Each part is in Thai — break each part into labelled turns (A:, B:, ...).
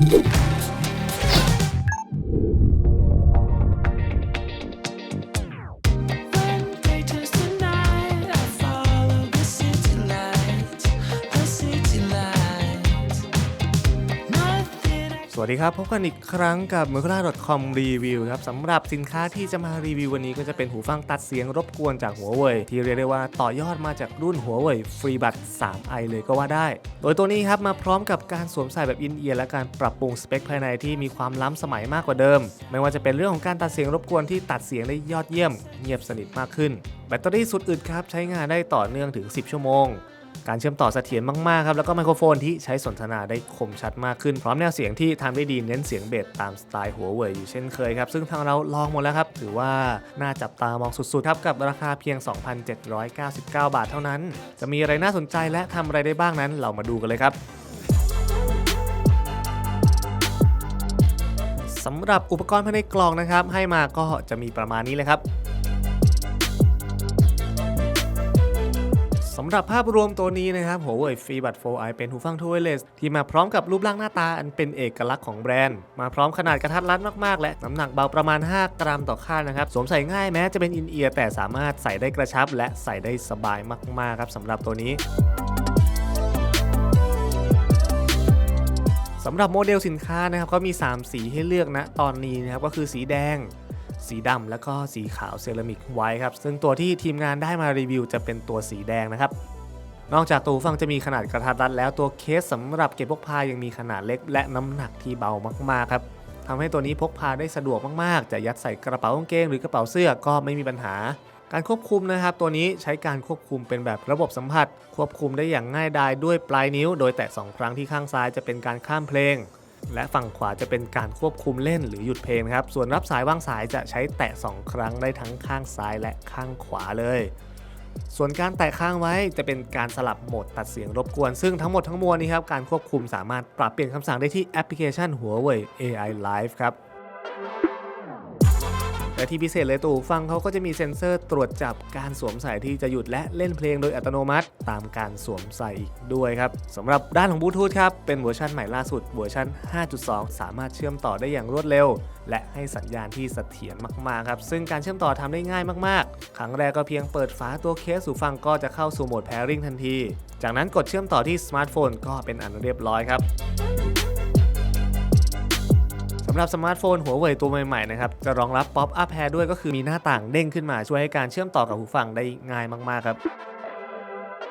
A: you. วัสดีครับพบกันอีกครั้งกับ m u r k a c o m รีวิวครับสำหรับสินค้าที่จะมารีวิววันนี้ก็จะเป็นหูฟังตัดเสียงรบกวนจากหัวเว่ยที่เรียกได้ว่าต่อยอดมาจากรุ่นหัวเว่ยฟรีบัต 3i เลยก็ว่าได้ โดยตัวนี้ครับมาพร้อมกับการสวมใส่แบบอินเอียร์และการปรับปรุงสเปคภายในที่มีความล้ำสมัยมากกว่าเดิม ไม่ว่าจะเป็นเรื่องของการตัดเสียงรบกวนที่ตัดเสียงได้ยอดเยี่ยม เงียบสนิทมากขึ้น แบตเตอรี่สุดอึดครับใช้งานได้ต่อเนื่องถึง 10 ชั่วโมง การเชื่อมต่อเสถียรมากๆครับแล้วก็ไมโครโฟนที่ใช้สนทนาได้คมชัดมากขึ้น พร้อมแนวเสียงที่ทำได้ดีเน้นเสียงเบสตามสไตล์หัวเว่ยอยู่เช่นเคยครับ ซึ่งทางเราลองหมดแล้วครับ ถือว่าน่าจับตามองสุดๆครับกับราคาเพียง 2,799 บาทเท่านั้น จะมีอะไรน่าสนใจและทำอะไรได้บ้างนั้นเรามาดูกันเลยครับสำหรับอุปกรณ์ภายในกล่องนะครับ ให้มาก็จะมีประมาณนี้เลยครับ สำหรับภาพรวมตัวนี้นะครับ Huawei FreeBuds 4i เป็นหูฟัง t ู wireless ที่มาพร้อมกับรูปร่างหน้าตาอันเป็นเอกลักษณ์ของแบรนด์ มาพร้อมขนาดกระทัดรัดมากๆ และน้ำหนักเบาประมาณ 5 กรัมต่อข้างนะครับ สวมใส่ง่ายแม้จะเป็นอินเอียร์แต่สามารถใส่ได้กระชับ และใส่ได้สบายมากๆครับสำหรับตัวนี้สำหรับโมเดลสินค้านะครับก็มี 3 สีให้เลือกนะตอนนี้นะครับก็คือสีแดง สีดำแล้วก็สีขาวเซรามิกไว้ครับ ซึ่งตัวที่ทีมงานได้มารีวิวจะเป็นตัวสีแดงนะครับ นอกจากตัวหูฟังจะมีขนาดกระทัดรัดแล้วตัวเคสสำหรับเก็บพกพายังมีขนาดเล็ก และน้ำหนักที่เบามากๆครับทำให้ตัวนี้พกพาได้สะดวกมากๆ จะยัดใส่กระเป๋ากางเกงหรือกระเป๋าเสื้อก็ไม่มีปัญหาการควบคุมนะครับ ตัวนี้ใช้การควบคุมเป็นแบบระบบสัมผัส ควบคุมได้อย่างง่ายดายด้วยปลายนิ้ว โดยแตะสองครั้งที่ข้างซ้ายจะเป็นการข้ามเพลง และฝั่งขวาจะเป็นการควบคุมเล่นหรือหยุดเพลงครับ ส่วนรับสายวางสายจะใช้แตะ 2 ครั้งได้ทั้งข้างซ้ายและข้างขวาเลย ส่วนการแตะข้างไว้จะเป็นการสลับโหมดตัดเสียงรบกวน ซึ่งทั้งหมดทั้งมวลนี้ครับ การควบคุมสามารถปรับเปลี่ยนคำสั่งได้ที่แอปพลิเคชันหัวเว่ย AI Live ครับ และที่พิเศษเลยตัวหูฟังเขาก็จะมีเซ็นเซอร์ตรวจจับการสวมใส่ที่จะหยุดและเล่นเพลงโดยอัตโนมัติ ตามการสวมใส่อีกด้วยครับสำหรับด้านของบลูทูธครับเป็นเวอร์ชันใหม่ล่าสุดเวอร์ชัน 5.2 สามารถเชื่อมต่อได้อย่างรวดเร็ว และให้สัญญาณที่เสถียรมากๆครับซึ่งการเชื่อมต่อทำได้ง่ายมากๆ ครั้งแรกก็เพียงเปิดฝาตัวเคสหูฟังก็จะเข้าสู่โหมด pairing ทันที จากนั้นกดเชื่อมต่อที่สมาร์ทโฟนก็เป็นอันเรียบร้อยครับ สำหรับสมาร์ทโฟนหัวเว่ยตัวใหม่ๆนะครับจะรองรับ Pop Up Pair ด้วยก็คือมีหน้าต่างเด้งขึ้นมาช่วยให้การเชื่อมต่อกับหูฟังได้ง่ายมากๆครับ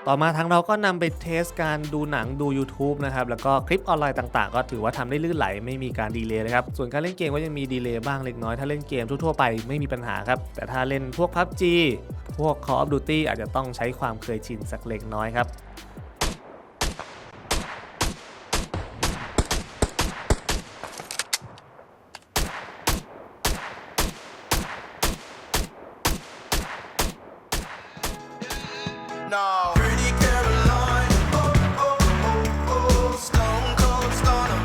A: ต่อมาทางเราก็นำไปเทสการดูหนังดู YouTube นะครับ แล้วก็คลิปออนไลน์ต่างๆ ก็ถือว่าทำได้ลื่นไหล ไม่มีการดีเลย์นะครับ ส่วนการเล่นเกมก็ยังมีดีเลย์บ้างเล็กน้อย ถ้าเล่นเกมทั่วๆไปไม่มีปัญหาครับ แต่ถ้าเล่นพวก PUBG พวก Call of Duty อาจจะต้องใช้ความเคยชินสักเล็กน้อยครับ
B: No. Pretty Caroline. Oh, oh, oh, oh. Stone cold stunner.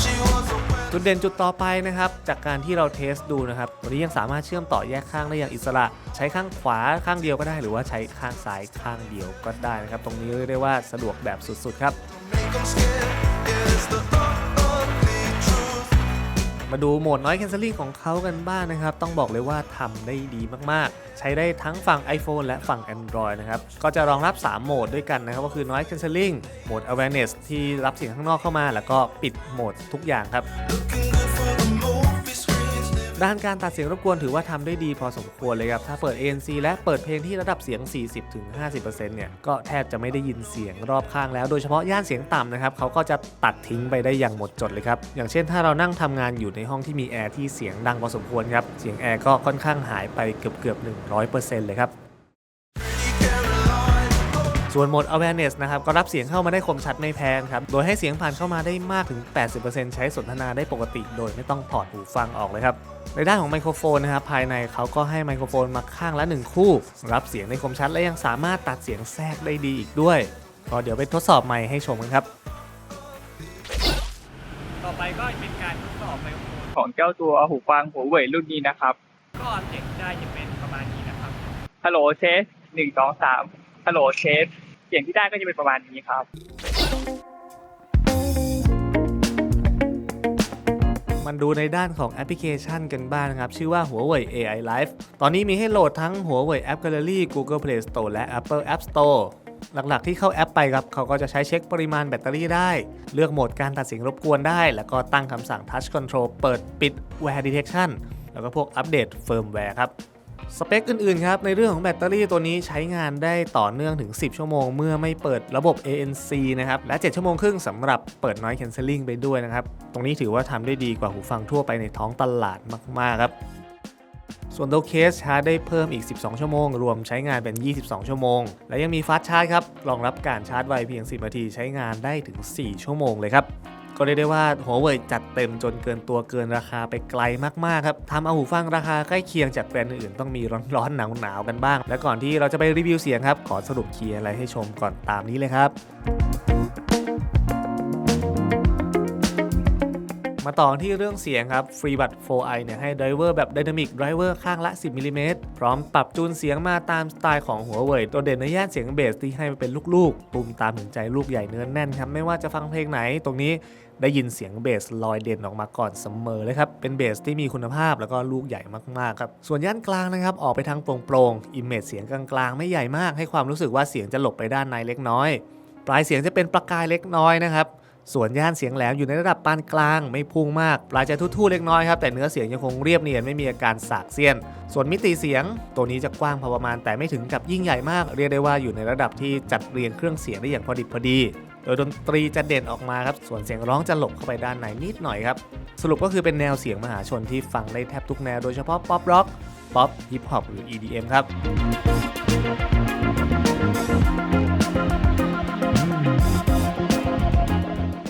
B: She was a wet
A: จุดเด่นจุดต่อไปนะครับ จากการที่เราเทสดูนะครับตัวนี้ยังสามารถเชื่อมต่อแยกข้างได้อย่างอิสระ ใช้ข้างขวาข้างเดียวก็ได้ หรือว่าใช้ข้างซ้ายข้างเดียวก็ได้นะครับ ตรงนี้เรียกได้ว่าสะดวกแบบสุดๆครับ
B: make 'em scared. It's the ugly truth.
A: มาดูโหมด Noise Cancelling ของเขากันบ้างนะครับ ต้องบอกเลยว่าทำได้ดีมากๆ ใช้ได้ทั้งฝั่ง iPhone และฝั่ง Android นะครับ ก็จะรองรับ 3 โหมดด้วยกันนะครับ ก็คือ Noise Cancelling โหมด Awareness ที่รับเสียงข้างนอกเข้ามา แล้วก็ปิดโหมดทุกอย่างครับ ด้านการตัดเสียงรบกวนถือว่าทำได้ดีพอสมควรเลยครับ ถ้าเปิด ANC และเปิดเพลงที่ระดับเสียง 40-50%เนี่ย ก็แทบจะไม่ได้ยินเสียงรอบข้างแล้ว โดยเฉพาะย่านเสียงต่ำนะครับ เขาก็จะตัดทิ้งไปได้อย่างหมดจดเลยครับ อย่างเช่นถ้าเรานั่งทำงานอยู่ในห้องที่มีแอร์ที่เสียงดังพอสมควรครับ เสียงแอร์ก็ค่อนข้างหายไปเกือบเกือบ100%เลยครับส่วนโหมด awareness นะครับก็รับเสียงเข้ามาได้คมชัดไม่แพงครับ โดยให้เสียงผ่านเข้ามาได้มากถึง 80%ใช้สนทนาได้ปกติ โดยไม่ต้องถอดหูฟังออกเลยครับ ในด้านของไมโครโฟนนะครับภายในเขาก็ให้ไมโครโฟนมาข้างละ 1 คู่ รับเสียงได้คมชัดและยังสามารถตัดเสียงแทรกได้ดีอีกด้วย ก็เดี๋ยวไปทดสอบใหม่ให้ชมกันครับ
C: ต่อไปก็เป็นการทดสอบไมโครโฟนของเจ้าตัวหูฟังหัวเว่ยรุ่นนี้นะครับ ก็เสียงได้จะเป็นประมาณนี้นะครับฮัลโหลเชสหนึ่งสองสามฮัลโหลเชสเสียงที่ได้ก็จะเป็นประมาณนี้ครับ
A: ดูในด้านของแอปพลิเคชันกันบ้างนะครับ ชื่อว่า Huawei AI Live ตอนนี้มีให้โหลดทั้ง Huawei App Gallery Google Play Store และ Apple App Store หลักๆ ที่เข้าแอปไปครับ เขาก็จะใช้เช็คปริมาณแบตเตอรี่ได้ เลือกโหมดการตัดเสียงรบกวนได้ แล้วก็ตั้งคำสั่ง Touch Control เปิดปิด Wear Detection แล้วก็พวกอัปเดตเฟิร์มแวร์ครับ สเปคอื่นๆครับในเรื่องของแบตเตอรี่ตัวนี้ใช้งานได้ต่อเนื่องถึง 10 ชั่วโมง เมื่อไม่เปิดระบบ ANC นะครับ และ 7 ชั่วโมงครึ่งสำหรับเปิด Noise Cancelling ไปด้วยนะครับ ตรงนี้ถือว่าทำได้ดีกว่าหูฟังทั่วไปในท้องตลาดมากๆครับ ส่วนตัวเคสชาร์จได้เพิ่มอีก 12 ชั่วโมง รวมใช้งานเป็น 22 ชั่วโมง และยังมีฟาสชาร์จครับรองรับการชาร์จไวเพียง 10 นาทีใช้งานได้ถึง 4 ชั่วโมงเลยครับ ก็เรียกได้ว่าหัวเว่ยจัดเต็มจนเกินตัวเกินราคาไปไกลมากๆครับทำเอาหูฟังราคาใกล้เคียงจากแบรนด์อื่นต้องมีร้อนๆหนาวๆกันบ้าง และก่อนที่เราจะไปรีวิวเสียงครับ ขอสรุปคีย์อะไรให้ชมก่อนตามนี้เลยครับ มาต่อที่เรื่องเสียงครับ Freebud 4i เนี่ยให้ไดรเวอร์แบบ Dynamic Driver ข้างละ 10มิลลิเมตรพร้อมปรับจูนเสียงมาตามสไตล์ของ Huawei ตัวเด่นในย่านเสียงเบสที่ให้มาเป็นลูกๆ ตุมตามถึงใจลูกใหญ่เนื้อแน่นครับ ไม่ว่าจะฟังเพลงไหนตรงนี้ได้ยินเสียงเบสลอยเด่นออกมาก่อนเสมอเลยครับ เป็นเบสที่มีคุณภาพแล้วก็ลูกใหญ่มากๆครับ ส่วนย่านกลางนะครับ ออกไปทางโปร่งๆ อิมเมจเสียงกลางๆ ไม่ใหญ่มาก ให้ความรู้สึกว่าเสียงจะหลบไปด้านในเล็กน้อย ปลายเสียงจะเป็นประกายเล็กน้อยนะครับ ส่วนย่านเสียงแหลมอยู่ในระดับปานกลางไม่พุ่งมาก ปลายจะทู่ๆเล็กน้อยครับแต่เนื้อเสียงยังคงเรียบเนียนไม่มีอาการสากเสี้ยน ส่วนมิติเสียง ตัวนี้จะกว้างพอประมาณแต่ไม่ถึงกับยิ่งใหญ่มาก เรียกได้ว่าอยู่ในระดับที่จัดเรียงเครื่องเสียงได้อย่างพอดิบพอดี โดยดนตรีจะเด่นออกมาครับส่วนเสียงร้องจะหลบเข้าไปด้านในนิดหน่อยครับสรุปก็คือเป็นแนวเสียงมหาชนที่ฟังได้แทบทุกแนวโดยเฉพาะป๊อปร็อกป๊อปฮิปฮอปหรือ EDM ครับ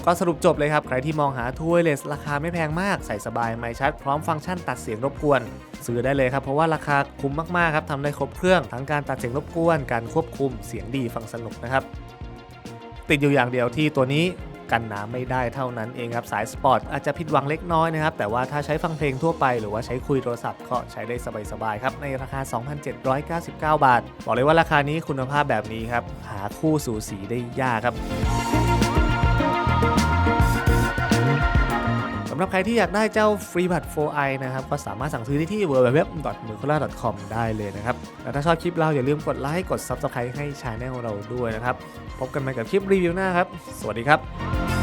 A: ก็สรุปจบเลยครับ ใครที่มองหาทูเลสราคาไม่แพงมากใส่สบายไม่ชัดพร้อมฟังก์ชันตัดเสียงรบกวน ซื้อได้เลยครับ เพราะว่าราคาคุ้มมากๆครับทำได้ครบเครื่องทั้งการตัดเสียงรบกวน การควบคุมเสียงดีฟังสนุกนะครับติดอยู่อย่างเดียวที่ตัวนี้กันน้ำไม่ได้เท่านั้นเองครับสายสปอร์ตอาจจะผิดหวังเล็กน้อยนะครับ แต่ว่าถ้าใช้ฟังเพลงทั่วไปหรือว่าใช้คุยโทรศัพท์ก็ใช้ได้สบายๆครับ ในราคา 2,799 บาท บอกเลยว่าราคานี้คุณภาพแบบนี้ครับ หาคู่สูสีได้ยากครับำหรับใครที่อยากได้เจ้า Free b u d 4i นะครับ ก็สามารถสั่งซื้อได้ที่ www.mercola.com ได้เลยนะครับ และถ้าชอบคลิปเราอย่าลืมกดไลค์ กด Subscribe ให้ช anel เราด้วยนะครับ พบกันใหม่กับคลิปรีวิวหน้าครับ สวัสดีครับ